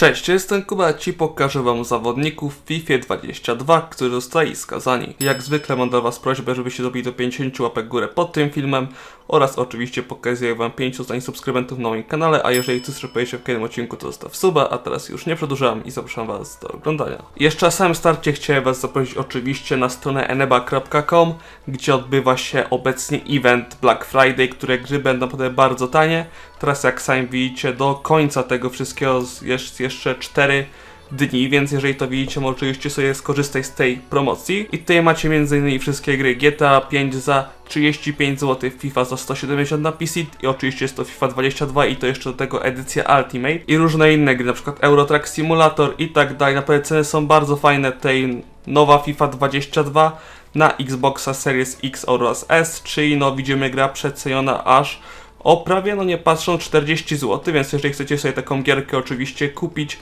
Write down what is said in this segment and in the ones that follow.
Cześć, jestem Kuba, ci pokażę wam zawodników w FIFA 22, którzy zostali skazani. Jak zwykle mam do was prośbę, żebyście dobili do 50 łapek górę pod tym filmem oraz oczywiście pokazuję wam 5 zdań subskrybentów na moim kanale, a jeżeli chcesz żeby się w kolejnym odcinku, to zostaw suba, a teraz już nie przedłużam i zapraszam was do oglądania. Jeszcze na samym starcie chciałem was zaprosić oczywiście na stronę eneba.com, gdzie odbywa się obecnie event Black Friday, które gry będą potem bardzo tanie. Teraz jak sami widzicie, do końca tego wszystkiego jest jeszcze 4 dni, więc jeżeli to widzicie, możecie sobie skorzystać z tej promocji. I tutaj macie m.in. wszystkie gry GTA 5 za 35 zł, FIFA za 170 na PC i oczywiście jest to FIFA 22 i to jeszcze do tego edycja Ultimate i różne inne gry, przykład Eurotrack Simulator i tak dalej. Naprawdę ceny są bardzo fajne, tej nowa FIFA 22 na Xboxa Series X oraz S, czyli no widzimy gra przeceniona aż o prawie, no nie patrzą, 40 zł, więc jeżeli chcecie sobie taką gierkę oczywiście kupić,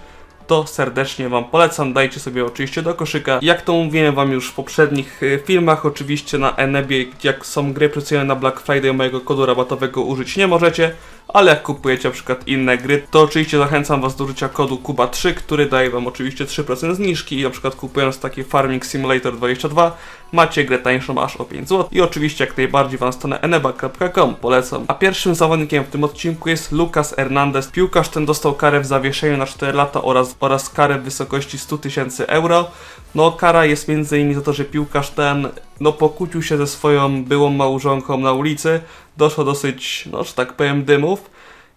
to serdecznie Wam polecam. Dajcie sobie oczywiście do koszyka. Jak to mówiłem Wam już w poprzednich y, filmach, oczywiście na Enebie, jak są gry przecenione na Black Friday, mojego kodu rabatowego użyć nie możecie, ale jak kupujecie na przykład inne gry, to oczywiście zachęcam Was do użycia kodu KUBA3, który daje Wam oczywiście 3% zniżki i na przykład kupując taki Farming Simulator 22 macie grę tańszą aż o 5 zł i oczywiście jak najbardziej Wam stronę eneba.com polecam. A pierwszym zawodnikiem w tym odcinku jest Lucas Hernandez. Piłkarz ten dostał karę w zawieszeniu na 4 lata oraz, oraz karę w wysokości 100 tysięcy euro. No kara jest między innymi za to, że piłkarz ten no pokłócił się ze swoją byłą małżonką na ulicy. Doszło dosyć, no że tak powiem, dymów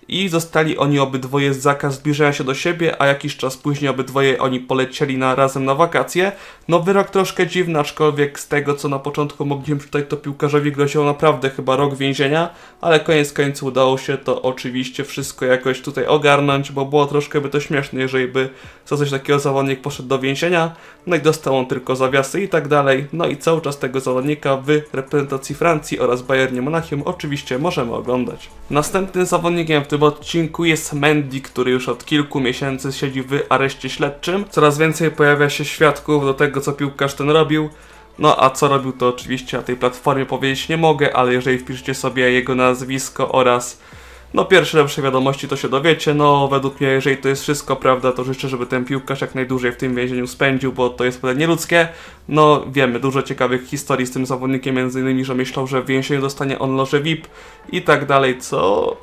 i zostali oni obydwoje z zakaz zbliżania się do siebie, a jakiś czas później obydwoje oni polecieli na, razem na wakacje. No wyrok troszkę dziwny, aczkolwiek z tego co na początku mogliśmy czytać, to piłkarzowi groziło naprawdę chyba rok więzienia, ale koniec końców udało się to oczywiście wszystko jakoś tutaj ogarnąć, bo było troszkę by to śmieszne, jeżeli by za coś takiego zawodnik poszedł do więzienia, no i dostał on tylko zawiasy i tak dalej. No i cały czas tego zawodnika w reprezentacji Francji oraz Bayernie Monachium oczywiście możemy oglądać. Następnym zawodnikiem w tym odcinku jest Mendy, który już od kilku miesięcy siedzi w areszcie śledczym. Coraz więcej pojawia się świadków do tego, co piłkarz ten robił. No a co robił, to oczywiście na tej platformie powiedzieć nie mogę, ale jeżeli wpiszecie sobie jego nazwisko oraz no pierwsze lepsze wiadomości to się dowiecie, no według mnie jeżeli to jest wszystko prawda, to życzę, żeby ten piłkarz jak najdłużej w tym więzieniu spędził, bo to jest naprawdę nieludzkie. No wiemy, dużo ciekawych historii z tym zawodnikiem, między innymi, że myślał, że w więzieniu dostanie on loże VIP i tak dalej, co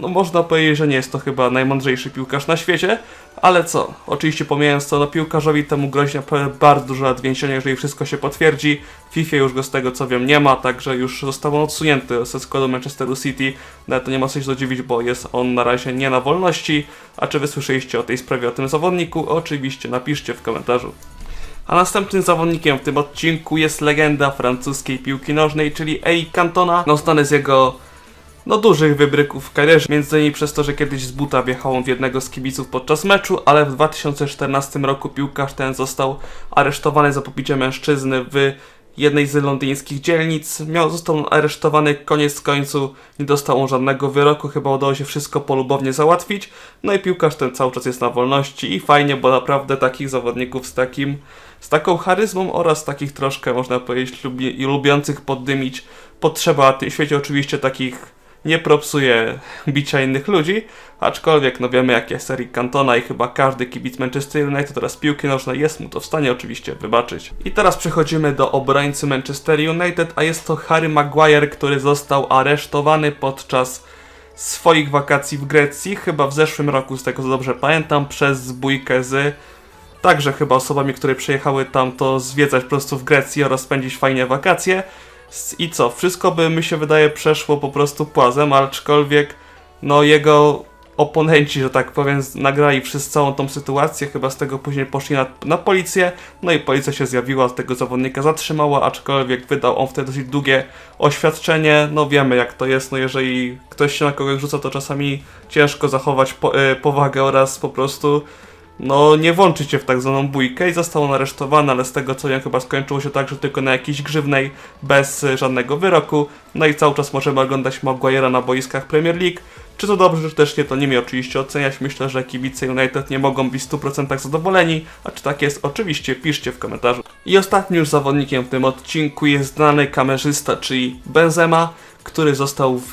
no można powiedzieć, że nie jest to chyba najmądrzejszy piłkarz na świecie, ale co? Oczywiście pomijając to, no piłkarzowi temu grozi naprawdę bardzo dużo lat więzienia, jeżeli wszystko się potwierdzi. FIFA już go z tego co wiem nie ma, także już został on odsunięty ze składu Manchesteru City. Nawet to nie ma co się zadziwić, bo jest on na razie nie na wolności. A czy wysłyszeliście o tej sprawie, o tym zawodniku? Oczywiście, napiszcie w komentarzu. A następnym zawodnikiem w tym odcinku jest legenda francuskiej piłki nożnej, czyli Eric Cantona. No znany z jego no dużych wybryków w karierze, między innymi przez to, że kiedyś z buta wjechał on w jednego z kibiców podczas meczu, ale w 2014 roku piłkarz ten został aresztowany za pobicie mężczyzny w jednej z londyńskich dzielnic. Miał, został aresztowany, koniec końcu nie dostał on żadnego wyroku, chyba udało się wszystko polubownie załatwić. No i piłkarz ten cały czas jest na wolności i fajnie, bo naprawdę takich zawodników z takim, z taką charyzmą oraz takich troszkę, można powiedzieć, lubi, lubiących poddymić potrzeba w tym świecie oczywiście takich nie propsuje bicia innych ludzi, aczkolwiek no wiemy jak jest Eric Cantona i chyba każdy kibic Manchester United oraz piłki nożnej jest mu to w stanie oczywiście wybaczyć. I teraz przechodzimy do obrońcy Manchester United, a jest to Harry Maguire, który został aresztowany podczas swoich wakacji w Grecji, chyba w zeszłym roku, z tego co dobrze pamiętam, przez zbójkę z także chyba osobami, które przyjechały tam to zwiedzać po prostu w Grecji oraz spędzić fajnie wakacje. I co? Wszystko by mi się wydaje przeszło po prostu płazem, aczkolwiek no jego oponenci, że tak powiem, nagrali przez całą tą sytuację, chyba z tego później poszli na, na policję, no i policja się zjawiła, tego zawodnika zatrzymała, aczkolwiek wydał on wtedy dosyć długie oświadczenie, no wiemy jak to jest, no jeżeli ktoś się na kogoś rzuca, to czasami ciężko zachować po, y, powagę oraz po prostu no nie włączyć się w tak zwaną bójkę i został on aresztowany, ale z tego co wiem chyba skończyło się tak, że tylko na jakiejś grzywnej, bez y, żadnego wyroku. No i cały czas możemy oglądać Maguire'a na boiskach Premier League. Czy to dobrze, czy też nie, to nie mi oczywiście oceniać. Myślę, że kibice United nie mogą być w 100% zadowoleni, a czy tak jest, oczywiście piszcie w komentarzu. I ostatnim już zawodnikiem w tym odcinku jest znany kamerzysta, czyli Benzema, który został w,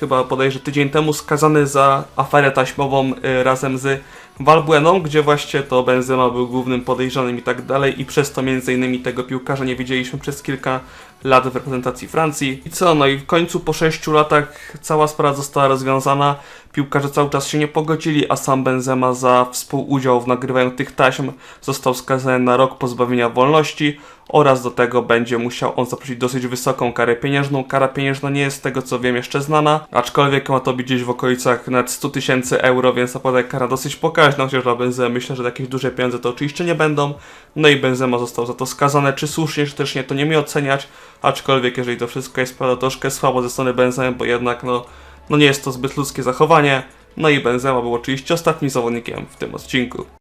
chyba podejrzę tydzień temu skazany za aferę taśmową y, razem z Valbueną, gdzie właśnie to Benzema był głównym podejrzanym i tak dalej i przez to między innymi tego piłkarza nie widzieliśmy przez kilka lat w reprezentacji Francji. I co, no i w końcu po 6 latach cała sprawa została rozwiązana, piłkarze cały czas się nie pogodzili, a sam Benzema za współudział w nagrywaniu tych taśm został skazany na rok pozbawienia wolności oraz do tego będzie musiał on zaprosić dosyć wysoką karę pieniężną. Kara pieniężna nie jest z tego co wiem jeszcze znana, aczkolwiek ma to być gdzieś w okolicach nawet 100 tysięcy euro, więc naprawdę kara dosyć pokaźna, chociaż dla Benzema myślę, że jakieś duże pieniądze to oczywiście nie będą. No i Benzema został za to skazany, czy słusznie, czy też nie, to nie mi oceniać, aczkolwiek jeżeli to wszystko jest prawda, troszkę słabo ze strony Benzema, bo jednak no, no nie jest to zbyt ludzkie zachowanie. No i Benzema był oczywiście ostatnim zawodnikiem w tym odcinku.